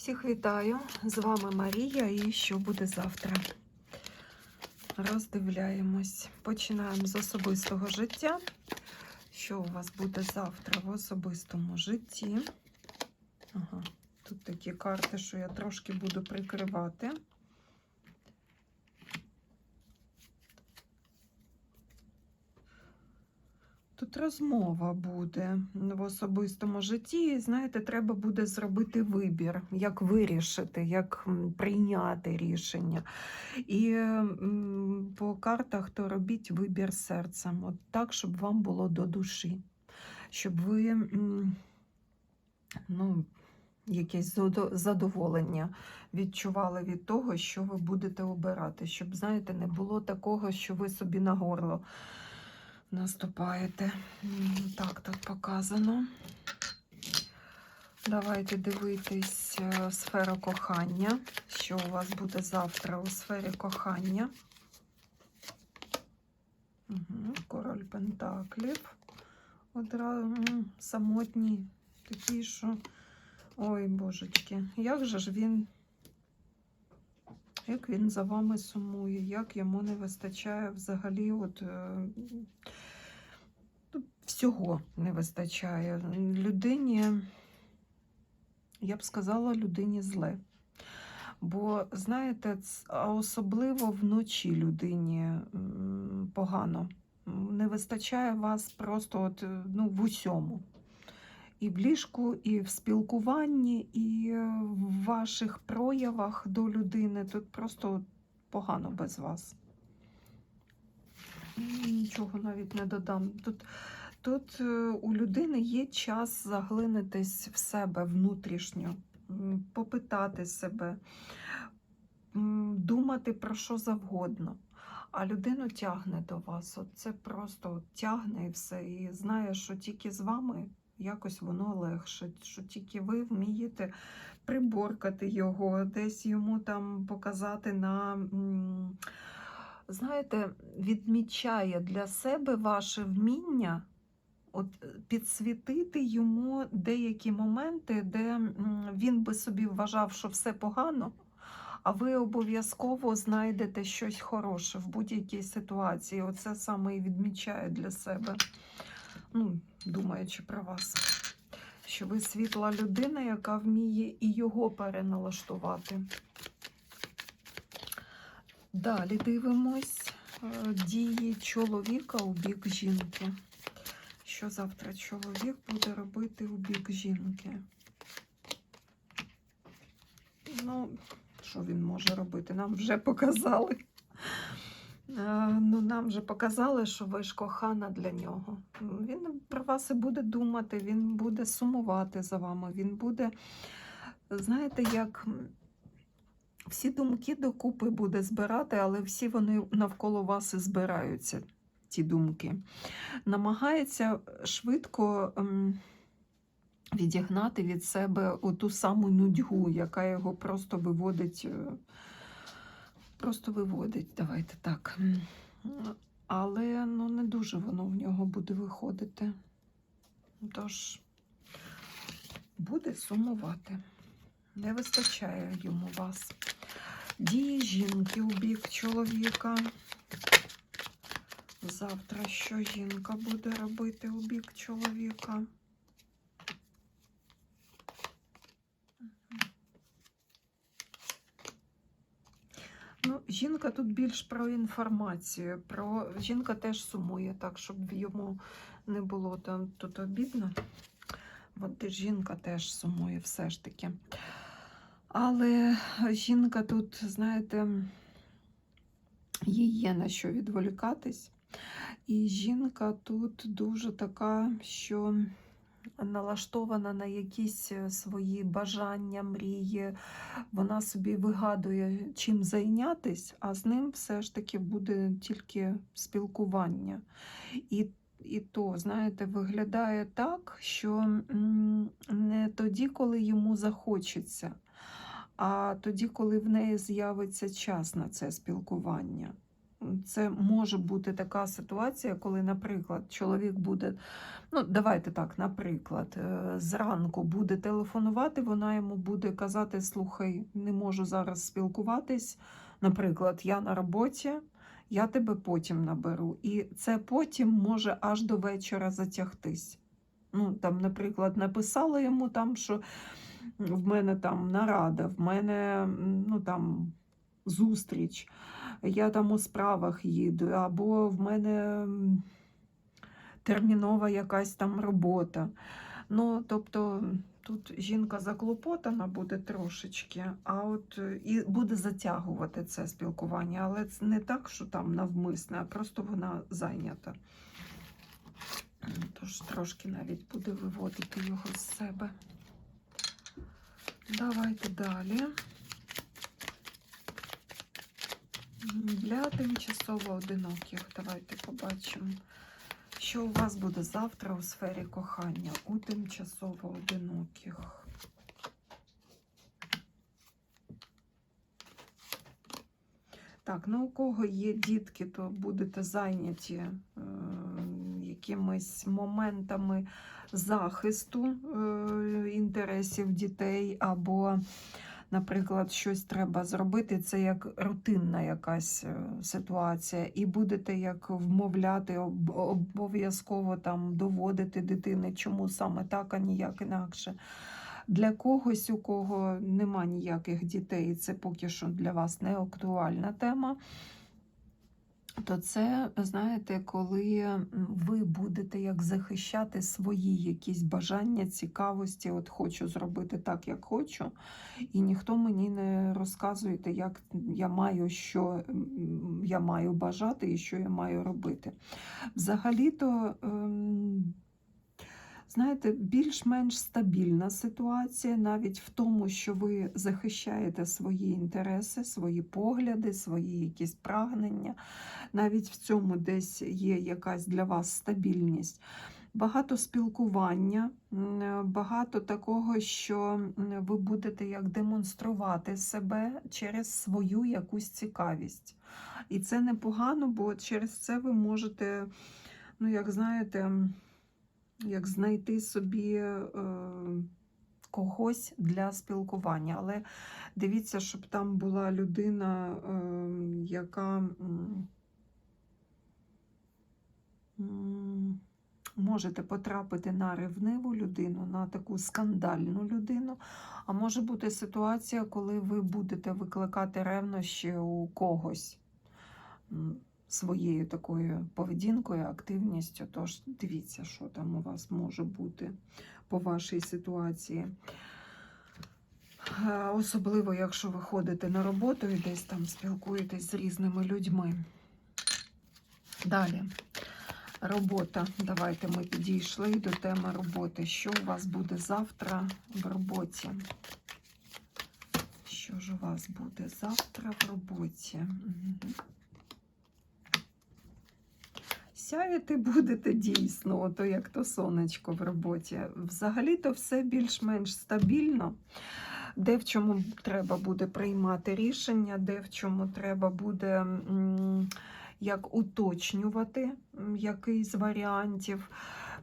Всіх вітаю! З вами Марія і що буде завтра? Роздивляємось. Починаємо з особистого життя. Що у вас буде завтра в особистому житті? Ага, тут такі карти, що я трошки буду прикривати. Розмова буде в особистому житті. Знаєте, треба буде зробити вибір, як вирішити, як прийняти рішення. І по картах то робіть вибір серцем, от так, щоб вам було до душі, щоб ви ну, якесь задоволення відчували від того, що ви будете обирати. Щоб, знаєте, не було такого, що ви собі на горло наступаєте. Так, тут показано. Давайте дивитись е, сферу кохання. Що у вас буде завтра у сфері кохання? Угу. Король Пентаклів. Одразу самотній, такий, що. Ой, божечки, як же ж він. Як він за вами сумує, як йому не вистачає взагалі от, е, всього не вистачає. Людині, я б сказала, людині зле. Бо, знаєте, а особливо вночі людині погано. Не вистачає вас просто от, е, ну, в усьому. І в ліжку, і в спілкуванні, і в ваших проявах до людини. Тут просто погано без вас. Нічого навіть не додам. Тут, тут е, у людини є час заглинутись в себе внутрішньо, попитати себе, думати про що завгодно. А людину тягне до вас. От це просто тягне і все. І знає, що тільки з вами якось воно легше, що тільки ви вмієте приборкати його, десь йому там показати на. Знаєте, відмічає для себе ваше вміння от, е, підсвітити йому деякі моменти, де він би собі вважав, що все погано, а ви обов'язково знайдете щось хороше в будь-якій ситуації. Оце саме і відмічає для себе, ну, думаючи про вас. Що ви світла людина, яка вміє і його переналаштувати. Далі дивимось е, дії чоловіка у бік жінки. Що завтра чоловік буде робити у бік жінки? Ну, що він може робити? Нам вже показали. Е, Ну, нам вже показали, що ви ж кохана для нього. Він про вас і буде думати, він буде сумувати за вами, він буде, знаєте, як всі думки докупи буде збирати, але всі вони навколо вас і збираються, ті думки. Намагається швидко ем, відігнати від себе ту саму нудьгу, яка його просто виводить. Просто виводить, давайте так. Але ну, не дуже воно в нього буде виходити. Тож буде сумувати. Не вистачає йому вас. Дії жінки у бік чоловіка. Завтра що жінка буде робити у бік чоловіка? Ну, жінка тут більш про інформацію. Про... Жінка теж сумує, так, щоб йому не було там тут обідно. От жінка теж сумує все ж таки. Але жінка тут, знаєте, їй є на що відволікатись. І жінка тут дуже така, що налаштована на якісь е, свої бажання, мрії. Вона собі вигадує, чим зайнятись, а з ним все ж таки буде тільки спілкування. І і то, знаєте, виглядає так, що не тоді, коли йому захочеться, а тоді, коли в неї з'явиться час на це спілкування. Це може бути така ситуація, коли, наприклад, чоловік буде, ну давайте так, наприклад, е, зранку буде телефонувати, вона йому буде казати: Слухай, не можу зараз спілкуватись. Наприклад, я на роботі, я тебе потім наберу. І це потім може аж до вечора затягтись. Ну, там, наприклад, написала йому там, що в мене там нарада, в мене ну, там, зустріч, я там у справах їду, або в мене термінова якась там робота. Ну, тобто тут жінка заклопотана буде трошечки, а от е, і буде затягувати це спілкування, але це не так, що там навмисне, а просто вона зайнята. Тож трошки навіть буде виводити його з себе. Давайте далі. Для тимчасово одиноких. Давайте побачимо, що у вас буде завтра у сфері кохання у тимчасово одиноких. Так, ну у кого є дітки, то будете зайняті е, якимись моментами захисту е, інтересів дітей, або, наприклад, щось треба зробити. Це як рутинна якась е, ситуація, і будете як вмовляти, обов'язково там доводити дитини, чому саме так, а ніяк інакше. Для когось, у кого нема ніяких дітей, це поки що для вас не актуальна тема. То це, знаєте, коли ви будете як захищати свої якісь бажання, цікавості, от хочу зробити так, як хочу, і ніхто мені не розказує, як я маю, що я маю бажати і що я маю робити. Взагалі-то. Знаєте, більш-менш стабільна ситуація, навіть в тому, що ви захищаєте свої інтереси, свої погляди, свої якісь прагнення. Навіть в цьому десь є якась для вас стабільність. Багато спілкування, багато такого, що ви будете як демонструвати себе через свою якусь цікавість. І це непогано, бо через це ви можете, ну, як знаєте, як знайти собі е, когось для спілкування. Але дивіться, щоб там була людина, е, яка м, можете потрапити на ревниву людину, на таку скандальну людину. А може бути ситуація, коли ви будете викликати ревнощі у когось. Своєю такою поведінкою, активністю. Тож дивіться, що там у вас може бути по вашій ситуації. Е, Особливо, якщо ви ходите на роботу і десь там спілкуєтесь з різними людьми. Далі. Робота. Давайте ми підійшли до теми роботи. Що у вас буде завтра в роботі? Що ж у вас буде завтра в роботі? Мгм. Сяяти будете дійсно, ото як то сонечко в роботі. Взагалі-то все більш-менш стабільно. Де в чому треба буде приймати рішення, де в чому треба буде як уточнювати який з варіантів.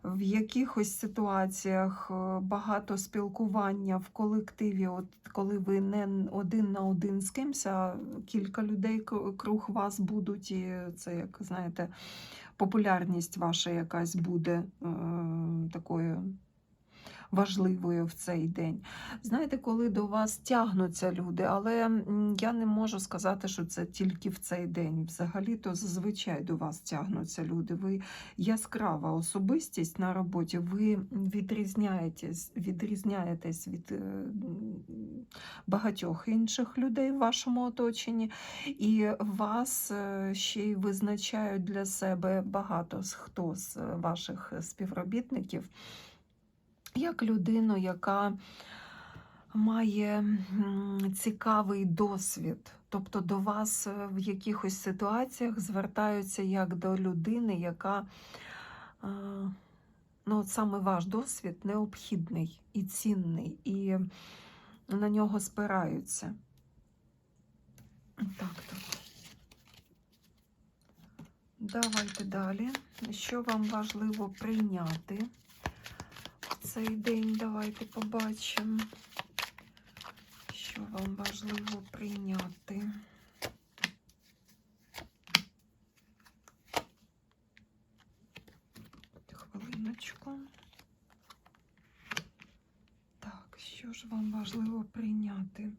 В якихось ситуаціях е, багато спілкування в колективі, от коли ви не один на один з кимось, а кілька людей круг вас будуть, і це, як знаєте, популярність ваша якась буде е, такою важливою в цей день. Знаєте, коли до вас тягнуться люди, але я не можу сказати, що це тільки в цей день. Взагалі-то зазвичай до вас тягнуться люди. Ви яскрава особистість на роботі, ви відрізняєтесь, відрізняєтесь від е, багатьох інших людей в вашому оточенні, і вас е, ще й визначають для себе багато хто з е, ваших співробітників як людину, яка має цікавий досвід. Тобто до вас е, в якихось ситуаціях звертаються як до людини, яка е, ну, от саме ваш досвід необхідний і цінний, і на нього спираються. Так, так. Давайте далі. Що вам важливо прийняти цей день? Давайте побачимо. Що вам важливо прийняти? Хвилиночку. Так, що ж вам важливо прийняти?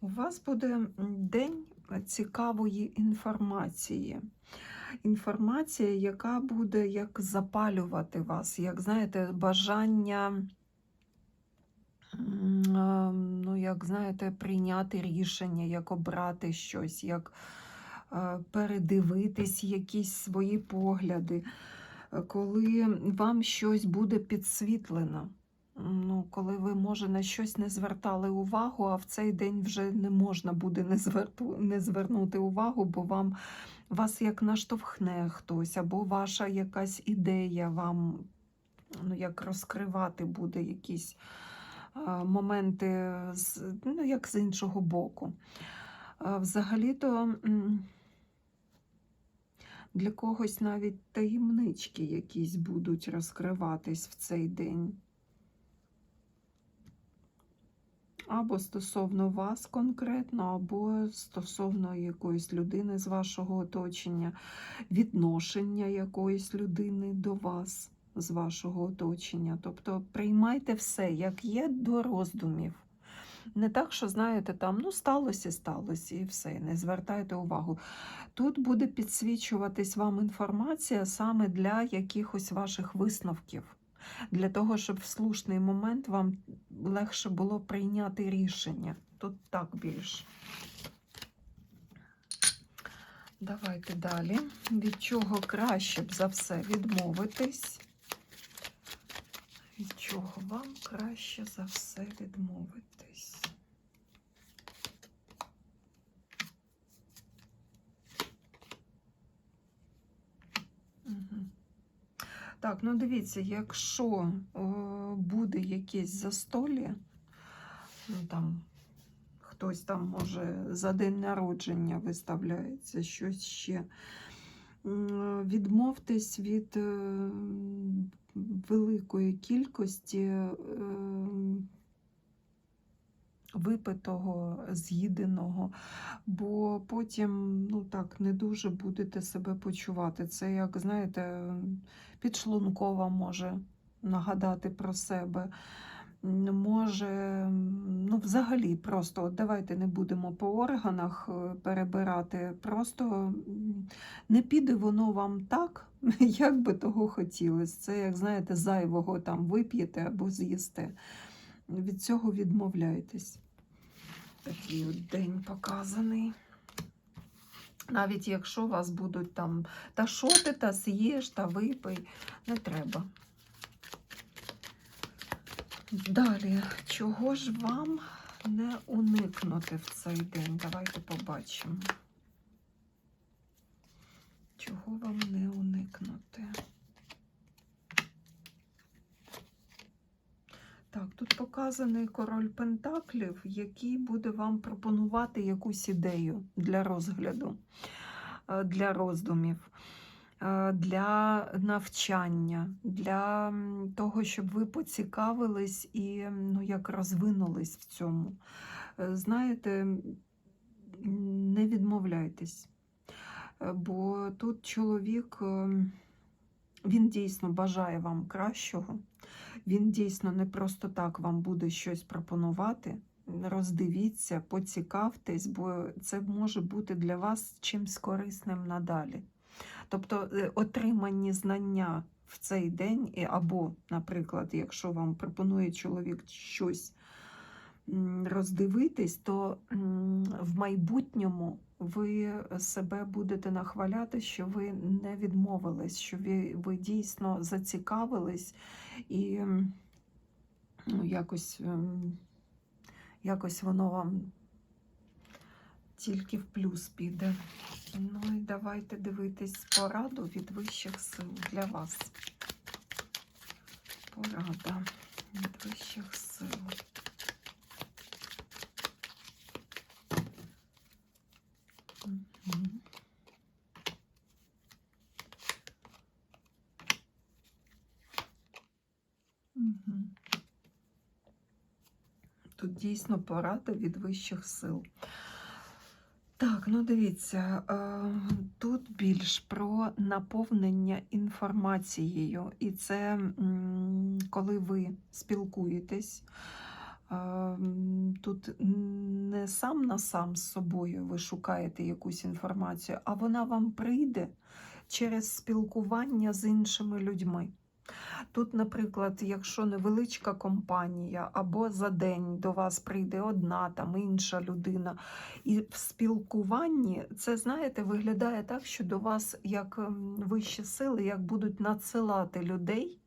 У вас буде день цікавої інформації. Інформація, яка буде як запалювати вас, як знаєте, бажання, ну, як знаєте, прийняти рішення, як обрати щось, як передивитись якісь свої погляди, коли вам щось буде підсвітлено. Ну, коли ви, може, на щось не звертали увагу, а в цей день вже не можна буде не, зверту, не звернути увагу, бо вам вас як наштовхне хтось, або ваша якась ідея вам ну, як розкривати буде якісь а, моменти, з, ну, як з іншого боку. А, взагалі-то для когось навіть таємнички якісь будуть розкриватись в цей день. Або стосовно вас конкретно, або стосовно якоїсь людини з вашого оточення, відношення якоїсь людини до вас з вашого оточення. Тобто приймайте все, як є, до роздумів. Не так, що знаєте, там ну сталося, сталося, і все, не звертайте увагу. Тут буде підсвічуватись вам інформація саме для якихось ваших висновків для того, щоб в слушний момент вам легше було прийняти рішення. Тут так більш. Давайте далі. Від чого краще б за все відмовитись? Від чого вам краще за все відмовитись? Так, ну дивіться, якщо е, буде якесь застолі, ну там хтось там може за день народження виставляється щось ще, відмовтесь від е, великої кількості е, випитого, з'їденого, бо потім ну так не дуже будете себе почувати. Це, як знаєте, підшлункова може нагадати про себе. Може, ну, взагалі, просто давайте не будемо по органах е, перебирати. Просто не піде воно вам так, як би того хотілося. Це, як знаєте, зайвого там вип'єте або з'їсте. Від цього відмовляйтесь. Такий от день показаний. Навіть якщо вас будуть там, та що ти, та з'їж, та випий, не треба. Далі, чого ж вам не уникнути в цей день? Давайте побачимо. Чого вам не уникнути? Так, тут показаний король Пентаклів, який буде вам пропонувати якусь ідею для розгляду, е, для роздумів, е, для навчання, для того, щоб ви поцікавились і ну, як розвинулись в цьому. Е, Знаєте, не відмовляйтесь, бо тут чоловік, ем, він дійсно бажає вам кращого. Він дійсно не просто так вам буде щось пропонувати. Роздивіться, поцікавтесь, бо це може бути для вас чимсь корисним надалі. Тобто е, отримані знання в цей день, або, наприклад, якщо вам пропонує чоловік щось роздивитись, то в майбутньому ви себе будете нахваляти, що ви не відмовились, що ви, ви дійсно зацікавились і ну, якось, ем, якось воно вам тільки в плюс піде. Ну і давайте дивитись пораду від вищих сил для вас. Порада від вищих сил. Тут дійсно порада від вищих сил. Так, ну дивіться, е, тут більш про наповнення інформацією, і це коли ви спілкуєтесь е, м, Тут не сам на сам з собою ви шукаєте якусь інформацію, а вона вам прийде через спілкування з іншими людьми. Тут, наприклад, якщо невеличка компанія, або за день до вас прийде одна, там інша людина, і в спілкуванні це, знаєте, виглядає так, що до вас як ем, вищі сили, як будуть надсилати людей,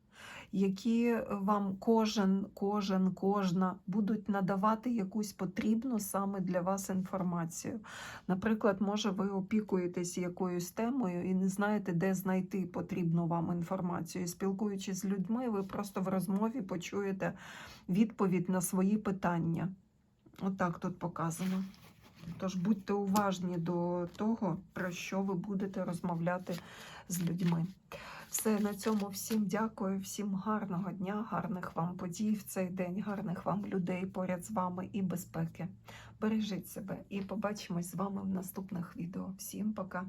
які вам кожен, кожен, кожна будуть надавати якусь потрібну саме для вас інформацію. Наприклад, може, ви опікуєтесь якоюсь темою і не знаєте, де знайти потрібну вам інформацію. Спілкуючись з людьми, ви просто в розмові почуєте відповідь на свої питання. Отак тут показано. Тож будьте уважні до того, про що ви будете розмовляти з людьми. Все на цьому всім дякую, всім гарного дня, гарних вам подій в цей день, гарних вам людей поряд з вами і безпеки. Бережіть себе і побачимось з вами в наступних відео. Всім пока!